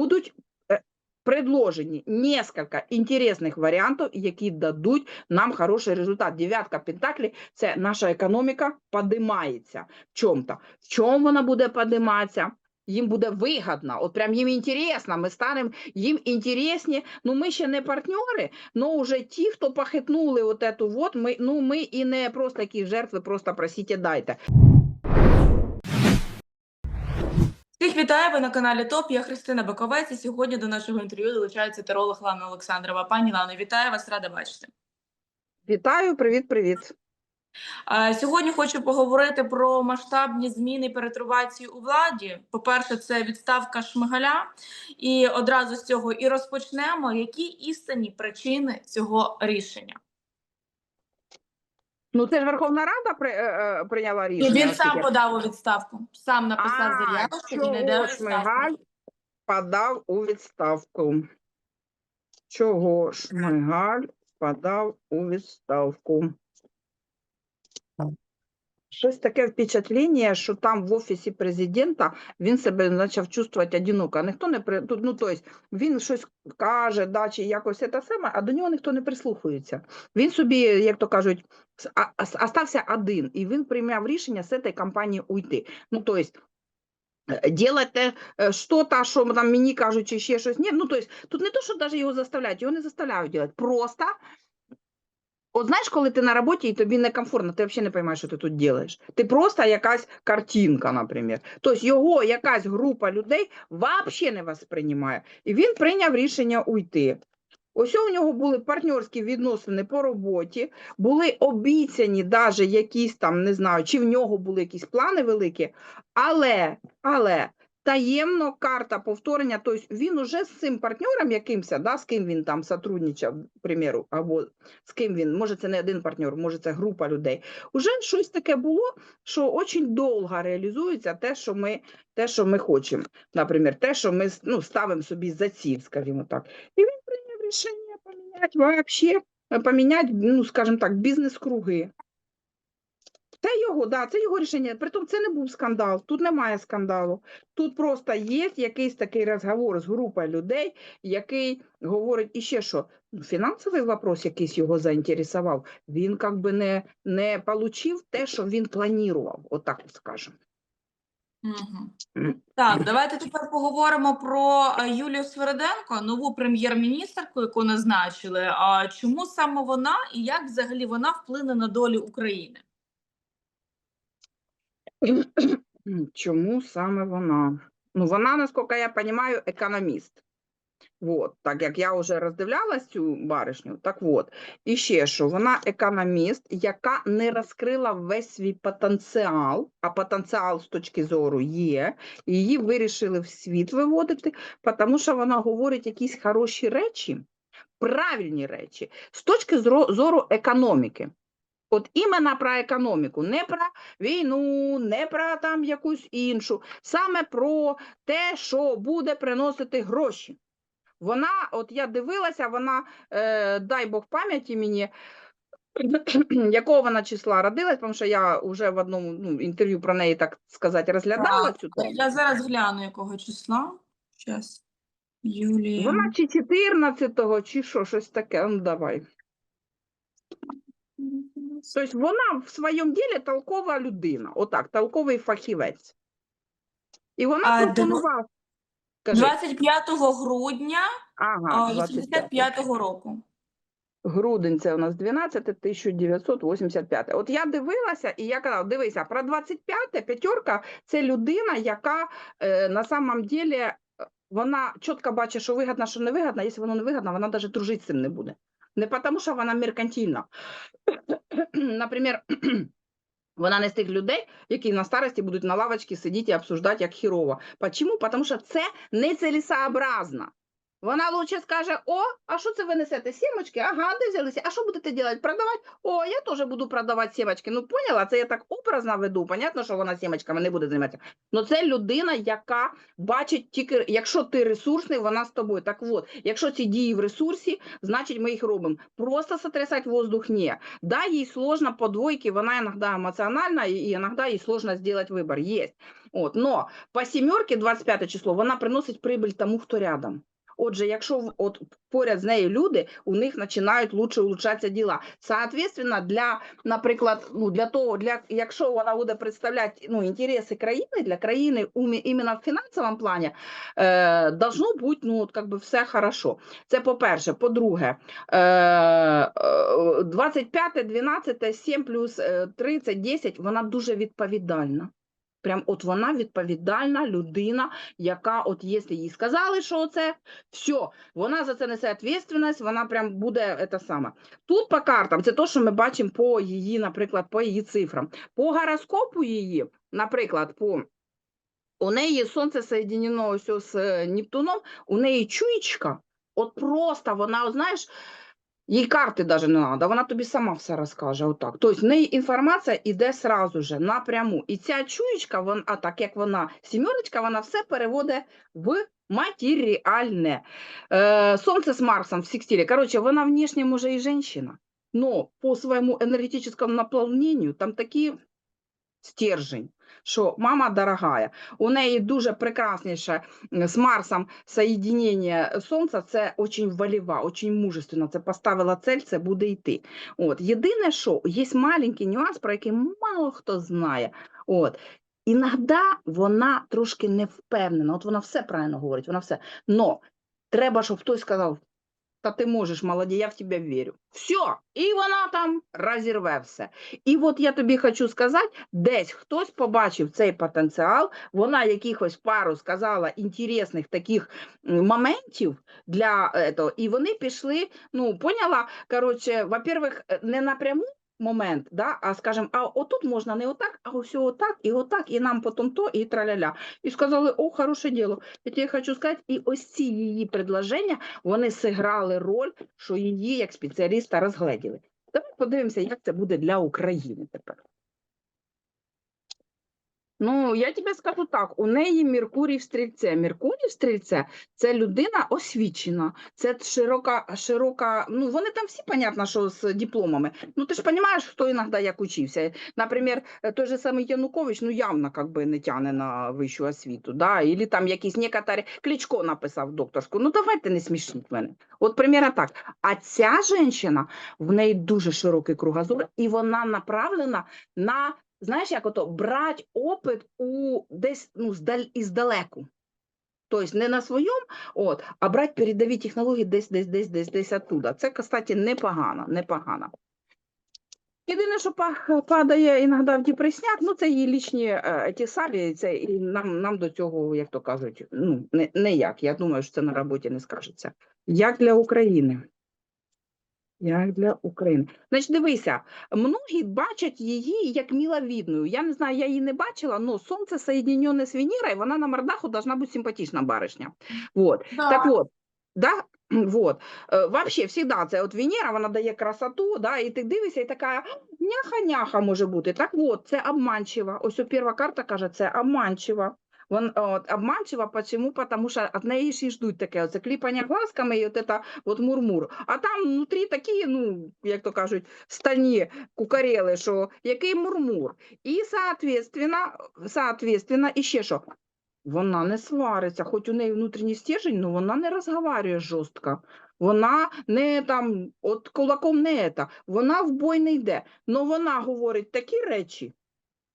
будуть е, предложені несколько інтересних варіантів, які дадуть нам хороший результат. Дев'ятка пентаклі – це наша економіка подимається в чому-то. В чому вона буде подиматися? Їм буде вигідно, от прям їм інтересно, ми станемо їм інтересні. Ну, ми ще не партнери, але вже ті, хто похитнули от ми, ну, ми і не просто якісь жертви, просто просіть, дайте. Всіх вітаю, ви на каналі ТОП. Я Христина Баковець. І сьогодні до нашого інтерв'ю долучається таролог Лана Олександрова. Пані Лано, вітаю вас, рада бачити. Вітаю, привіт-привіт. Сьогодні хочу поговорити про масштабні зміни і перетрубації у владі. По-перше, це відставка Шмигаля, і одразу з цього і розпочнемо. Які істинні причини цього рішення? Ну, це ж Верховна Рада при, е, е, прийняла І рішення. він сам подав у відставку, сам написав заяву, що він йде у чого відставку. Шмигаль подав у відставку? Чого Шмигаль подав у відставку? Щось таке впечатлення, що там в офісі президента він себе почав чувствувати одиноко. Ніхто не при... ну, тобто, він щось каже, да, чи якось це саме, а до нього ніхто не прислухається. Він собі, як то кажуть, остався один, і він прийняв рішення з цієї компанії уйти. Ну, тобто, е, делать те, е, що-то, що там мені кажуть, чи ще щось. Ні, ну, тобто, тут не то, що навіть його заставляють, його не заставляють робити. Просто От знаєш, коли ти на роботі і тобі некомфортно, ти взагалі не розумієш, що ти тут робиш. Ти просто якась картинка, наприклад. Тобто його якась група людей взагалі не восприймає. І він прийняв рішення уйти. Ось у нього були партнерські відносини по роботі, були обіцяні навіть якісь там, не знаю, чи в нього були якісь плани великі, але, але таємно карта повторення, тобто він уже з цим партнером якимось, да, з ким він там сотрудничав, к примеру, або з ким він, може це не один партнер, може це група людей, уже щось таке було, що дуже довго реалізується те, що ми, те, що ми хочемо. Наприклад, те, що ми ну, ставимо собі за ціль, скажімо так. І він прийняв рішення поміняти вообще, поміняти, ну, скажімо так, бізнес-круги. Це його, да, це його рішення. Притом це не був скандал, тут немає скандалу. Тут просто є якийсь такий розговор з групою людей, який говорить і ще що. Фінансовий вопрос якийсь його заінтересував. Він як би не, не получив те, що він планував, отак от скажемо. Мгм. Так, давайте тепер поговоримо про е, Юлію Свериденко, нову прем'єр-міністерку, яку назначили. А чому саме вона і як взагалі вона вплине на долю України? Чому саме вона? Ну, вона, наскільки я розумію, економіст. Вот, так як я вже роздивлялась цю баришню, так от. І ще що, вона економіст, яка не розкрила весь свій потенціал, а потенціал з точки зору є, і її вирішили в світ виводити, тому що вона говорить якісь хороші речі, правильні речі, з точки зору економіки. От іменно про економіку, не про війну, не про там якусь іншу, саме про те, що буде приносити гроші. Вона, от я дивилася, вона, е, дай Бог пам'яті мені, якого вона числа родилась, тому що я вже в одному ну, інтерв'ю про неї, так сказати, розглядала цю тему. Я зараз гляну, якого числа. Щас. Юлія. Вона чи 14-го, чи що, щось таке. Ну, давай. Тобто вона в своєму ділі толкова людина, отак, толковий фахівець. І вона А, пропонувала. 25 грудня Ага, 85-го року. Грудень це у нас 12, 1985. От я дивилася, і я казала, дивися, про 25 п'ятерка це людина, яка е, на самом деле вона чітко бачить, що вигідно, що не вигідно. Якщо воно не вигідно, вона навіть дружити з цим не буде. Не тому, що вона меркантильна. Наприклад, вона не з тих людей, які на старості будуть на лавочці сидіти і обсуждати, як хірово. Чому? Тому що це нецелесообразно. Вона лучше скаже: О, а що це ви несете? Сімочки? Ага, де взялися? А що будете робити? Продавати? О, я теж буду продавати сімочки. Ну, поняла, це я так образно веду. Понятно, що вона сімочками не буде займатися. Ну, це людина, яка бачить тільки, якщо ти ресурсний, вона з тобою. Так от, якщо ці дії в ресурсі, значить ми їх робимо. Просто сотрясати воздух ні. Да, їй сложно по двойке, вона іноді емоціональна, і іноді їй сложно зробити вибір. Є. От, но по сімерки 25 число вона приносить прибиль тому, хто рядом. Отже, якщо от поряд з нею люди, у них починають лучше улучшатися діла. Соответственно, для, наприклад, ну для того, для якщо вона буде представляти ну, інтереси країни для країни іменно в фінансовому плані, е, должно бути ну, от, как би все хорошо. Це по-перше. По-друге, е, е, 25, 12, 7 плюс е, 30, 10, вона дуже відповідальна. Прям от вона відповідальна людина, яка, от якщо їй сказали, що це, все, вона за це несе відповідальність, вона прям буде це саме. Тут по картам, це те, що ми бачимо по її, наприклад, по її цифрам. По гороскопу її, наприклад, по у неї сонце соєдинено ось з Нептуном, у неї чуєчка, от просто вона, знаєш, їй карти навіть не треба, вона тобі сама все розкаже. Отак. Тобто в неї інформація йде сразу же, напряму. І ця чуєчка, вона, а так як вона сімерочка, вона все переводить в матеріальне. Е, сонце з Марсом в секстилі. Коротше, вона внешне може і жінка, но по своєму енергетичному наповненню там такий стержень, що мама дорогая. У неї дуже прекрасніше з Марсом соєдинення Сонця, це дуже волева, дуже мужественно. Це поставила цель, це буде йти. От. Єдине, що є маленький нюанс, про який мало хто знає. От. Іноді вона трошки не впевнена, от вона все правильно говорить, вона все. Но треба, щоб хтось сказав, та ти можеш, молоді, я в тебе вірю. Все, і вона там розірве все. І от я тобі хочу сказати, десь хтось побачив цей потенціал, вона якихось пару сказала інтересних таких моментів для этого, і вони пішли, ну, поняла, коротше, во-первых, е, не напряму момент, да, а скажем, а отут можна не отак, а ось отак, і отак, і нам потім то, і траля-ля. І сказали, о, хороше діло. Я тебе хочу сказати, і ось ці її предложення, вони зіграли роль, що її як спеціаліста розгледіли. Давай подивимося, як це буде для України тепер. Ну, я тобі скажу так: у неї Меркурій в стрільце. Меркурій в стрільце це людина освічена, це широка, широка. Ну, вони там всі, понятно, що з дипломами. Ну, ти ж розумієш, хто іноді як учився. Наприклад, е, той же самий Янукович, ну, явно как би, не тягне на вищу освіту. Да? Ілі там якісь некоторі... Кличко написав докторську. Ну, давайте не смішніть мене. От, примірно так. А ця жінка, в неї дуже широкий кругозор, і вона направлена на знаєш, як ото брати опит у десь ну, здаль, іздалеку. Тобто не на своєму, от, а брати передові технології десь, десь, десь, десь, десь оттуда. Це, кстати, непогано, непогано. Єдине, що падає іноді в депресняк, ну це її лічні е, ті самі, це і нам, нам до цього, як то кажуть, ну, не, не як. Я думаю, що це на роботі не скажеться. Як для України? Як для України. Значить, дивися, многі бачать її як миловидную. Я не знаю, я її не бачила, але сонце соєдинене з Венерою, вона на мордаху должна бути симпатична баришня. Вот. Так вот, да, вот. Е, Вообще, всегда це от Венера, вона дає красоту, да, і ти дивишся, і така няха-няха може бути. Так от, це обманчиво. Ось перша карта каже, це обманчиво. Вон, от, обманчиво, почему? Потому що від неї ж і ждуть таке, оце кліпання глазками і от это от мурмур. А там внутрі такі, ну, як то кажуть, стані кукарели, що який мурмур. І, соответственно, соответственно, і ще що, вона не свариться, хоч у неї внутрішній стержень, але вона не розговорює жорстко. Вона не там, от кулаком не ета, вона в бой не йде. Но вона говорить такі речі,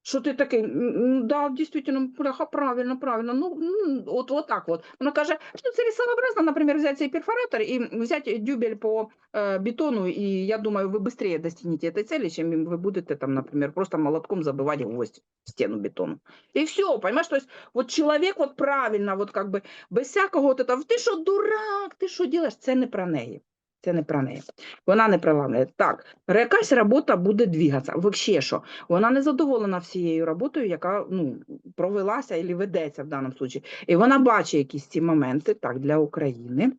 що ти такий, «М, м, да, дійсно, бляха, правильно, правильно, ну, м, от, от так от. Вона каже, що целесообразно, наприклад, взяти цей перфоратор і взяти дюбель по э, бетону, и я думаю, вы быстрее достигнете этой цели, чем вы будете там, например, просто молотком забивать гвоздь в стену бетону. И все, понимаешь, то есть вот человек вот правильно, вот как бы без всякого вот этого, ти що дурак, ти що делаешь, це не про неї. Це не про неї. Вона не права. Так, якась робота буде двигатися. Вообще що? Вона не задоволена всією роботою, яка ну, провелася і ведеться в даному випадку. І вона бачить якісь ці моменти так, для України.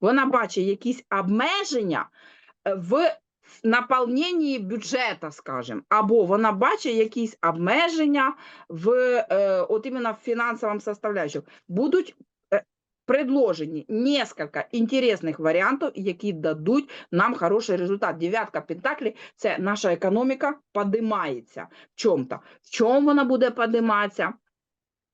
Вона бачить якісь обмеження е, в наповненні бюджету, скажімо, або вона бачить якісь обмеження в е, от іменно в фінансовому составляючому. Будуть предложені несколько інтересних варіантів, які дадуть нам хороший результат. Дев'ятка пентаклей – це наша економіка подимається в чому-то. В чому вона буде подиматися?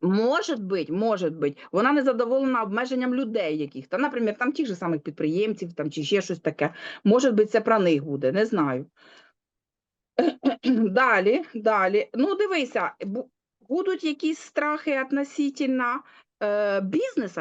Може бути, може бути. Вона не задоволена обмеженням людей яких. Та, наприклад, там тих же самих підприємців там, чи ще щось таке. Може бути, це про них буде, не знаю. Далі, далі. Ну, дивися, будуть якісь страхи относительно е,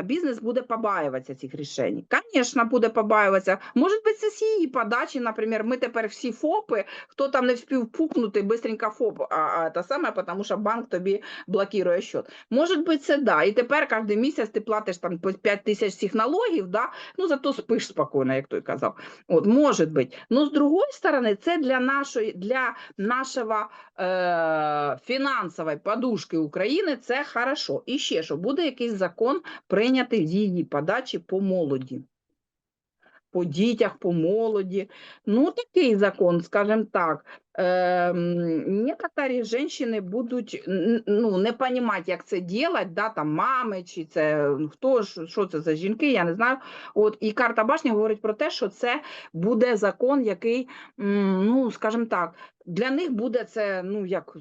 бізнес буде побаюватися цих рішень. Звісно, буде побаюватися. Може бути, це з її подачі, наприклад, ми тепер всі фопи, хто там не вспів пукнути, бистренько ФОП, а, а те саме, тому що банк тобі блокує счет. Може бути, це да. І тепер кожен місяць ти платиш там по 5 тисяч цих налогів, да? ну зато спиш спокійно, як той казав. От, може бути. Ну, з другої сторони, це для нашої, для нашого е, фінансової подушки України це хорошо. І ще що, буде якийсь закон прийнятий з її подачі по молоді. По дітях, по молоді. Ну, такий закон, скажімо так. Ем, некоторі жінки будуть ну, не розуміти, як це робити, да, там мами, чи це хто що це за жінки, я не знаю. От, і карта башні говорить про те, що це буде закон, який, ну, скажімо так, для них буде це, ну, як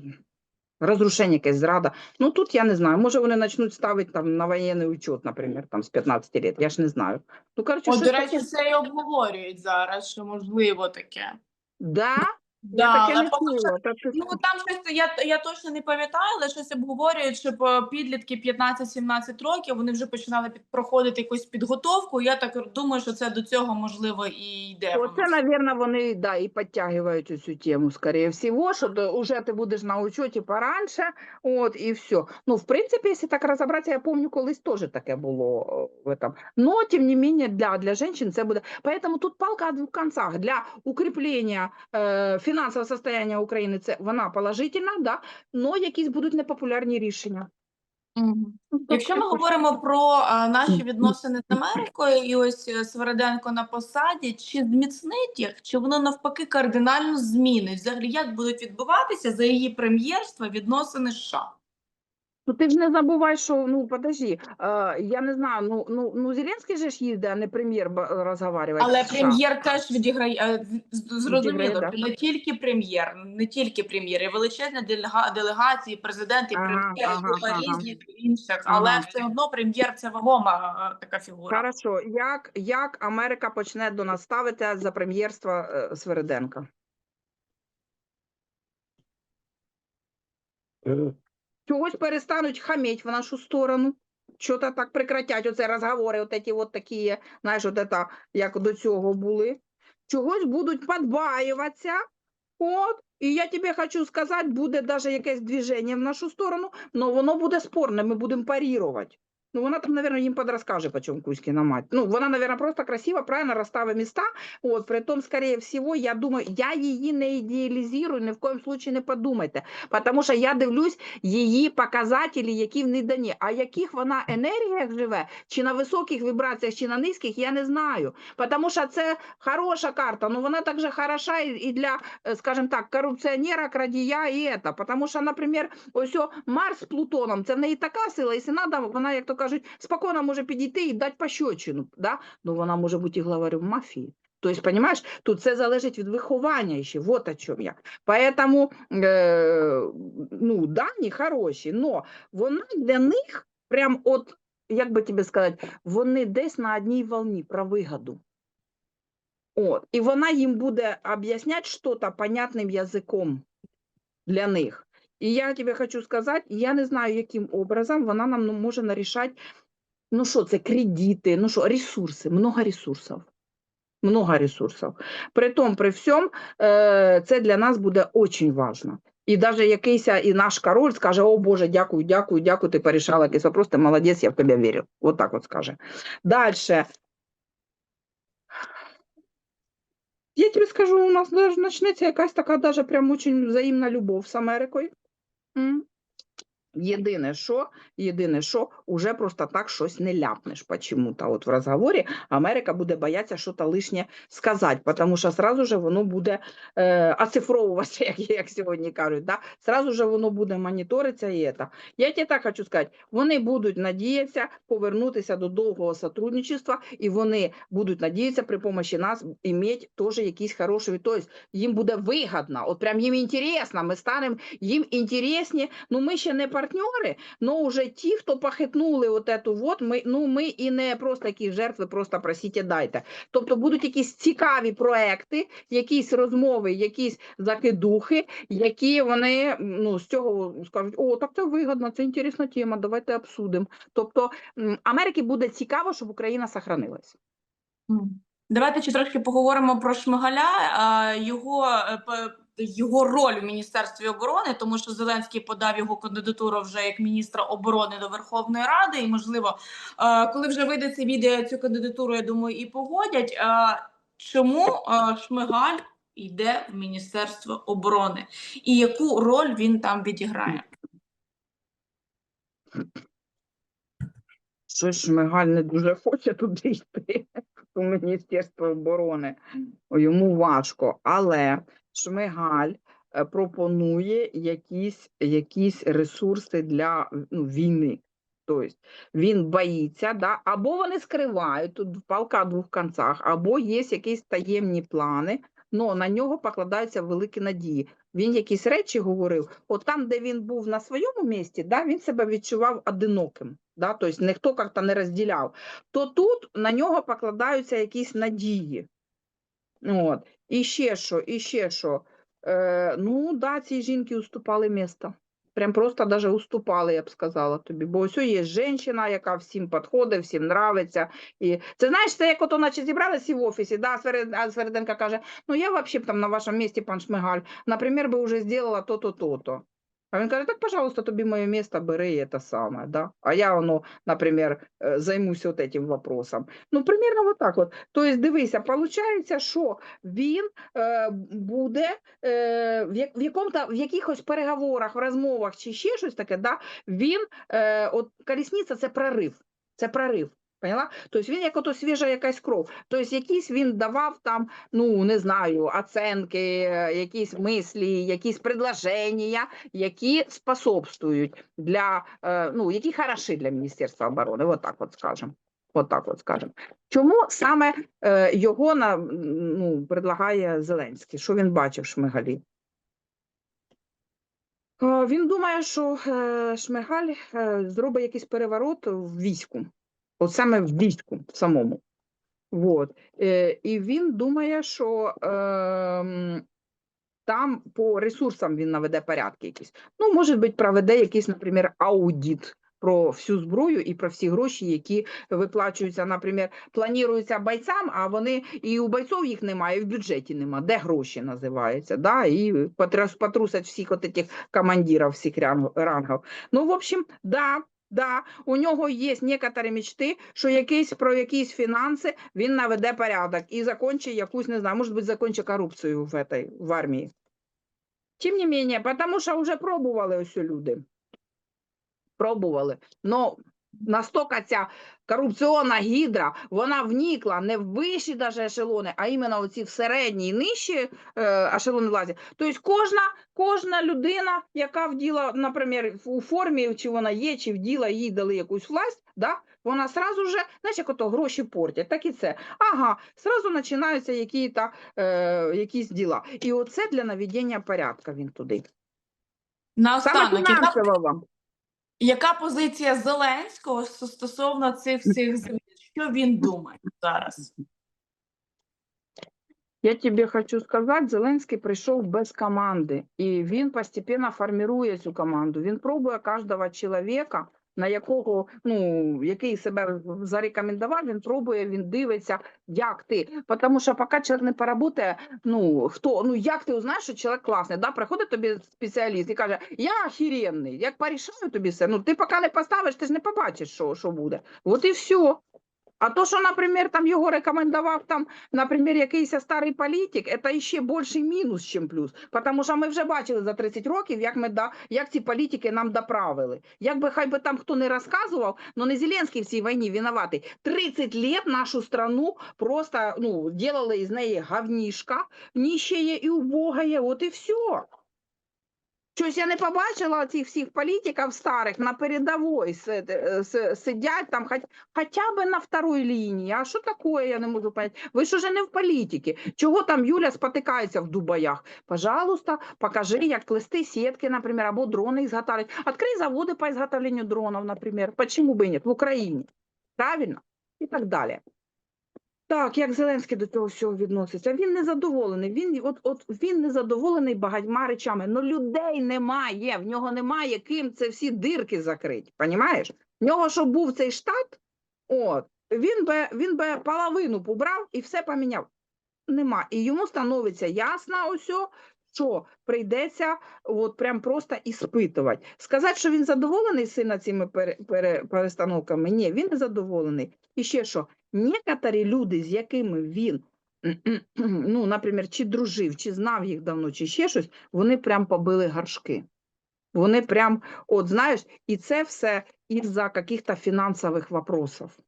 розрушення якесь, зрада. Ну, тут я не знаю, може вони почнуть ставити там на воєнний учет, наприклад, там з 15 років, я ж не знаю. Ну, коротше, От, до речі, таке. це і обговорюють зараз, що можливо таке. Да? Да, таке не чула. Та ти Ну там щось я, я точно не пам'ятаю, але щось обговорюють, що по- підлітки 15-17 років вони вже починали під, проходити якусь підготовку. Я так думаю, що це до цього можливо і йде. воно Оце, наверное, вони да, і підтягують цю тему, скорее всего, що до, уже ти будеш на учеті пораньше, от, і все. Ну, в принципі, якщо так розібратися, я пам'ятаю, колись теж таке було о, в этом. Но, тем не менее, для, для женщин це буде. Поэтому тут палка о двух концах. Для укріплення е, фінансового состояння України це вона положительна, да, але якісь будуть непопулярні рішення. Ну, Якщо ми говоримо про а, наші відносини з Америкою, і ось Свереденко на посаді, чи зміцнить їх, чи воно навпаки кардинально змінить? Взагалі, як будуть відбуватися за її прем'єрства відносини США? Ну ти ж не забувай, що ну подожди, е, я не знаю, ну ну ну Зеленський же ж їздить, а не прем'єр ба- Але прем'єр теж відіграє е, зрозуміло, Відіграє, не тільки прем'єр, не тільки прем'єр, і величезна делега- делегації, президент і прем'єр, ага, і купа ага. інших, але Ага. все одно прем'єр це вагома е, така фігура. Хорошо, як, як Америка почне до нас ставити за прем'єрства е, Свериденка? Чогось перестануть хаміть в нашу сторону. Що-то так прекратять оце розговори, от ці от такі, знаєш, от это, як до цього були. Чогось будуть подбаюватися. От, і я тобі хочу сказати, буде навіть якесь движення в нашу сторону, але воно буде спорне, ми будемо парірувати. Ну, вона там, наверное, їм подрасскаже, почем Кузькина мать. Ну, вона, наверное, просто красиво, правильно розставить места. От, при том, скорее всего, я думаю, я її не ідеалізую, ні в коем случае не подумайте. Потому що я дивлюсь її показателі, які в них дані. А яких вона енергіях живе, чи на високих вібраціях, чи на низьких, я не знаю. Потому що це хороша карта, но вона також хороша і, для, е, скажімо так, корупціонера, крадія і это. Потому що, наприклад, ось Марс з Плутоном, це в неї така сила, якщо надо, вона, як то кажуть, спокійно може підійти і дати пощечину, да? Ну, вона може бути главарем мафії. Тобто, понимаешь, тут це залежить від виховання ще, вот о чому я. Поэтому, е, ну, дані хороші, но вона для них прям от, як би тобі сказати, вони десь на одній волні про вигоду. От, і вона їм буде об'ясняти щось понятним язиком для них. І я тобі хочу сказати, я не знаю, яким образом вона нам ну, може нарішати, ну що це, кредити, ну що, ресурси, много ресурсів. Много ресурсів. При тому, при всьому, е, це для нас буде дуже важливо. І навіть якийсь і наш король скаже, о Боже, дякую, дякую, дякую, ти порішала якийсь вопрос, ти молодець, я в тебе вірю. Вот так от скаже. Дальше. Я тобі скажу, у нас даже почнеться якась така даже прям очень взаємна любов з Америкою. Mm. Єдине, що, єдине, що, уже просто так щось не ляпнеш почему-то. От в розговорі Америка буде боятися щось лишнє сказати, тому що сразу же воно буде е, оцифровуватися, як, як сьогодні кажуть. Да? Сразу же воно буде моніторитися і це. Я тебе так хочу сказати, вони будуть надіятися повернутися до довгого сотрудничества, і вони будуть надіятися при помощі нас іметь теж якісь хороші, тобто їм буде вигідно, от прям їм інтересно, ми станемо їм інтересні, ну ми ще не партнери, но вже ті, хто похитнули от эту вот, ми, ну, ми і не просто якісь жертви, просто просіть, дайте. Тобто будуть якісь цікаві проекти, якісь розмови, якісь закидухи, які вони ну, з цього скажуть, о, так це вигодно, це інтересна тема, давайте обсудимо. Тобто Америці буде цікаво, щоб Україна сохранилась. Давайте ще трошки поговоримо про Шмигаля, його, е, його роль у Міністерстві оборони, тому що Зеленський подав його кандидатуру вже як міністра оборони до Верховної Ради. І, можливо, е, коли вже вийде це відео, цю кандидатуру, я думаю, і погодять. Чому е, Шмигаль йде в Міністерство оборони? І яку роль він там відіграє? Щось Шмигаль не дуже хоче туди йти, у Міністерство оборони. Йому важко, але Шмигаль е, пропонує якісь, якісь ресурси для ну, війни. Тобто він боїться, да? або вони скривають тут палка о двох концах, або є якісь таємні плани, але на нього покладаються великі надії. Він якісь речі говорив, от там, де він був на своєму місці, да, він себе відчував одиноким, да, тобто ніхто як-то не розділяв. То тут на нього покладаються якісь надії. От. І ще що, і ще що. Е, ну, да, ці жінки уступали місто. Прям просто даже уступали, я б сказала тобі. Бо ось є жінка, яка всім підходить, всім нравиться. І це знаєш, це як ото наче зібралися в офісі, да, а Свериденко каже, ну я взагалі б там на вашому місці, пан Шмигаль, наприклад, би вже зробила то-то, то-то. А він каже, так, пожалуйста, тобі моє місце бери це саме, да? А я, воно, наприклад, е, займуся от этим вопросом. Ну, примерно вот так от. Тобто, дивися, виходить, що він е, буде е, в, в, якому-то, в якихось переговорах, в розмовах чи ще щось таке, да, він, е, от колісниця – це прорив, це прорив. Поняла? Тобто він як ото свіжа якась кров. Тобто якісь він давав там, ну не знаю, оценки, якісь мислі, якісь предложення, які способствують для, е, ну, які хороші для Міністерства оборони, от так от скажемо. От так от скажемо. Чому саме е, його на, ну, предлагає Зеленський? Що він бачив в Шмигалі? Е, Він думає, що Шмигаль зробить якийсь переворот в війську, от саме в війську в самому. Вот. Е, І він думає, що ем, там по ресурсам він наведе порядки якісь. Ну, може бути, проведе якийсь, наприклад, аудит про всю зброю і про всі гроші, які виплачуються, наприклад, плануються бойцям, а вони і у бойців їх немає, і в бюджеті немає. Де гроші називається, да? і потрусять всіх от этих командирів, всіх рангів. Ну, в общем, да, Да, у нього є некоторі мечти, що якийсь про якісь фінанси він наведе порядок і закончить якусь, не знаю, може бути, закончить корупцію в, этой, в армії. Тим не менее, потому що вже пробували ось люди. Пробували. Но настільки ця корупційна гідра, вона вникла не в вищі даже ешелони, а іменно оці в середні і нижчі е, ешелони влади. Тобто кожна, кожна людина, яка вділа, наприклад, у формі, чи вона є, чи вділа, їй дали якусь власть, да? вона сразу же, знаєш, як ото гроші портять, так і це. Ага, сразу починаються які е, якісь діла. І оце для наведення порядка він туди. Саме Наостанок, яка, фінансово вам. Яка позиція Зеленського стосовно цих всіх змін? Що він думає зараз? Я тебе хочу сказати, Зеленський прийшов без команди, і він постепенно формує цю команду. Він пробує кожного чоловіка, на якого, ну, який себе зарекомендував, він пробує, він дивиться, як ти. Тому що поки чоловік не поработає, ну, хто, ну, як ти узнаєш, що чоловік класний, да? приходить тобі спеціаліст і каже, я охеренний, як порішаю тобі все, ну, ти поки не поставиш, ти ж не побачиш, що, що буде. От і все. А то, що, наприклад, там його рекомендував там, наприклад, якийсь старий політик, це ще більший мінус, ніж плюс. Тому що ми вже бачили за 30 років, як ми да, як ці політики нам доправили. Як би хай би там хто не розказував, але не Зеленський в цій війні винуватий. 30 лет нашу страну просто ну, делали із неї говнішка, нищає і убогає, от і все. Щось я не побачила цих всіх політиків старих на передовій е, си- сидять там хоч, хоча б на второй лінії. А що таке, я не можу понять. Ви ж уже не в політиці. Чого там Юля спотикається в Дубаях? Пожалуйста, покажи, як плести сітки, наприклад, або дрони ізготовлять. Открий заводи по изготовлению дронів, наприклад. Почему бы и нет? В Україні. Правильно? І так далі. Так, як Зеленський до цього всього відноситься? Він незадоволений. Він от, от він незадоволений багатьма речами. Ну людей немає. В нього немає ким це всі дирки закрити. Понімаєш? В нього що був цей штат, от він би він би половину побрав і все поміняв. Нема. І йому становиться ясно усьо, що прийдеться от прям просто іспитувати. Сказати, що він задоволений сильно цими пере, пере, перестановками, ні, він не задоволений. І ще що, некоторі люди, з якими він, ну, наприклад, чи дружив, чи знав їх давно, чи ще щось, вони прям побили горшки. Вони прям, от знаєш, і це все із-за каких-то фінансових вопросів,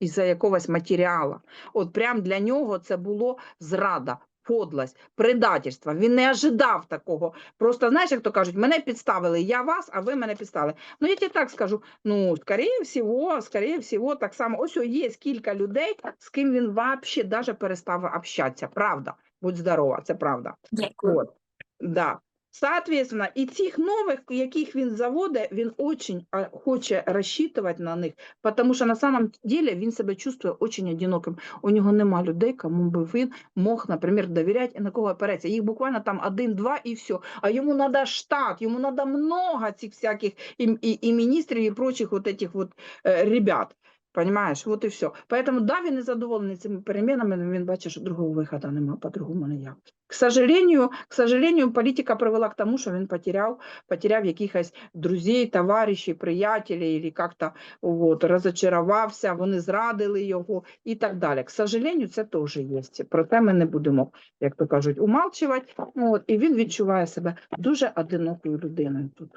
із-за якогось матеріалу. От прям для нього це було зрада, подлость, предательство. Він не ожидав такого. Просто, знаєш, як то кажуть, мене підставили, я вас, а ви мене підставили. Ну, я тебе так скажу, ну, скорее всего, скорее всего, так само, ось є кілька людей, з ким він взагалі даже перестав общатися. Правда, будь здорова, це правда. Дякую. От. да. Соответственно, і цих нових, яких він заводить, він очень а, хоче розчитувати на них, тому що на самом деле він себе чувствує очень одиноким. У нього нема людей, кому би він мог, наприклад, довіряти і на кого опереться. Їх буквально там один-два і все. А йому треба штат, йому треба много цих всяких і, і, і міністрів, і прочих вот этих вот е, ребят. Понимаєш, от і все. Поэтому, да, він не задоволений цими перемінами, але він бачить, що другого виходу немає, по-другому ніяк. К сожалению, к сожалению, політика привела к тому, що він потеряв, потеряв якихось друзей, товаришів, приятелей, или как-то вот, розочарувався, вони зрадили його і так далі. К сожалению, це теж є. Проте ми не будемо, як то кажуть, умалчувати. От, і він відчуває себе дуже одинокою людиною тут.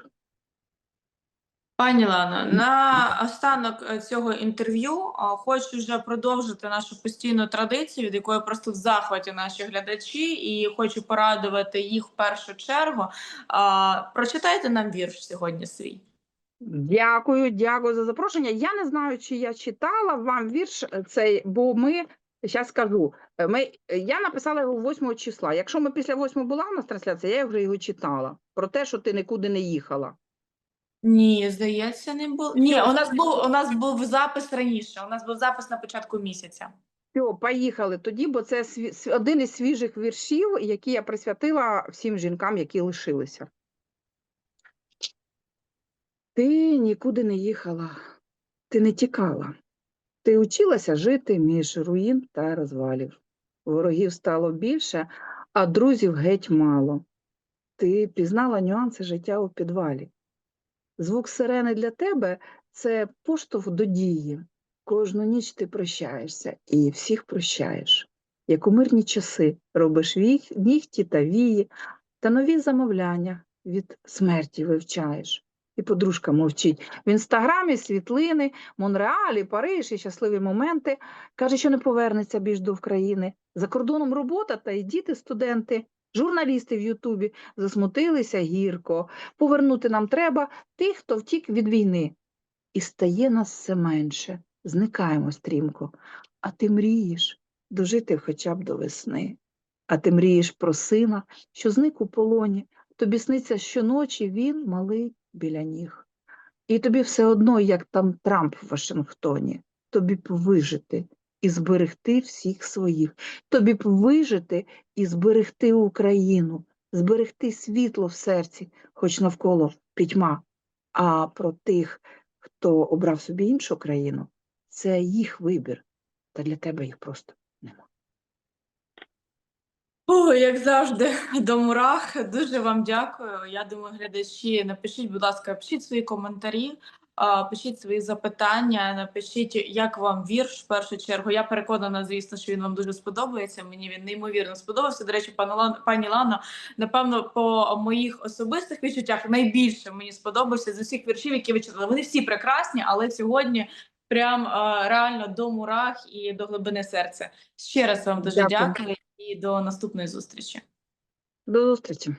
Пані Лано, на останок е, цього інтерв'ю хочу вже продовжити нашу постійну традицію, від якої просто в захваті наші глядачі, і хочу порадувати їх в першу чергу. Прочитайте нам вірш сьогодні свій. Дякую, дякую за запрошення. Я не знаю, чи я читала вам вірш е, цей, бо ми зараз скажу. е, Ми, я написала його 8 числа. Якщо ми після 8 була у нас трансляція, я вже його читала. Про те, що ти нікуди не їхала. Ні, здається, не було. Ні, у нас був у нас був запис раніше. У нас був запис на початку місяця. Все, поїхали тоді, бо це сві- один із свіжих віршів, які я присвятила всім жінкам, які лишилися. Ти нікуди не їхала, ти не тікала. Ти училася жити між руїн та розвалів. Ворогів стало більше, а друзів геть мало. Ти пізнала нюанси життя у підвалі. Звук сирени для тебе це поштовх до дії. Кожну ніч ти прощаєшся і всіх прощаєш. Як у мирні часи робиш нігті та вії, та нові замовляння від смерті вивчаєш. І подружка мовчить. В інстаграмі світлини, Монреалі, Париж і щасливі моменти. Каже, що не повернеться більш до України. За кордоном робота та й діти, студенти, журналісти в Ютубі засмутилися гірко. Повернути нам треба тих, хто втік від війни. І стає нас все менше, зникаємо стрімко. А ти мрієш дожити хоча б до весни. А ти мрієш про сина, що зник у полоні. Тобі сниться щоночі він малий біля ніг. І тобі все одно, як там Трамп в Вашингтоні, тобі вижити і зберегти всіх своїх. Тобі б вижити і зберегти Україну, зберегти світло в серці, хоч навколо пітьма. А про тих, хто обрав собі іншу країну, це їх вибір, та для тебе їх просто нема. О, як завжди, до мурах. Дуже вам дякую. Я думаю, глядачі, напишіть, будь ласка, пишіть свої коментарі, пишіть свої запитання, напишіть, як вам вірш в першу чергу. Я переконана, звісно, що він вам дуже сподобається. Мені він неймовірно сподобався. До речі, пані Лано, Лано, напевно, по моїх особистих відчуттях найбільше мені сподобався з усіх віршів, які ви читали. Вони всі прекрасні, але сьогодні. Прям реально до мурах і до глибини серця. Ще раз вам дуже Дякую. дякую і до наступної зустрічі. До зустрічі!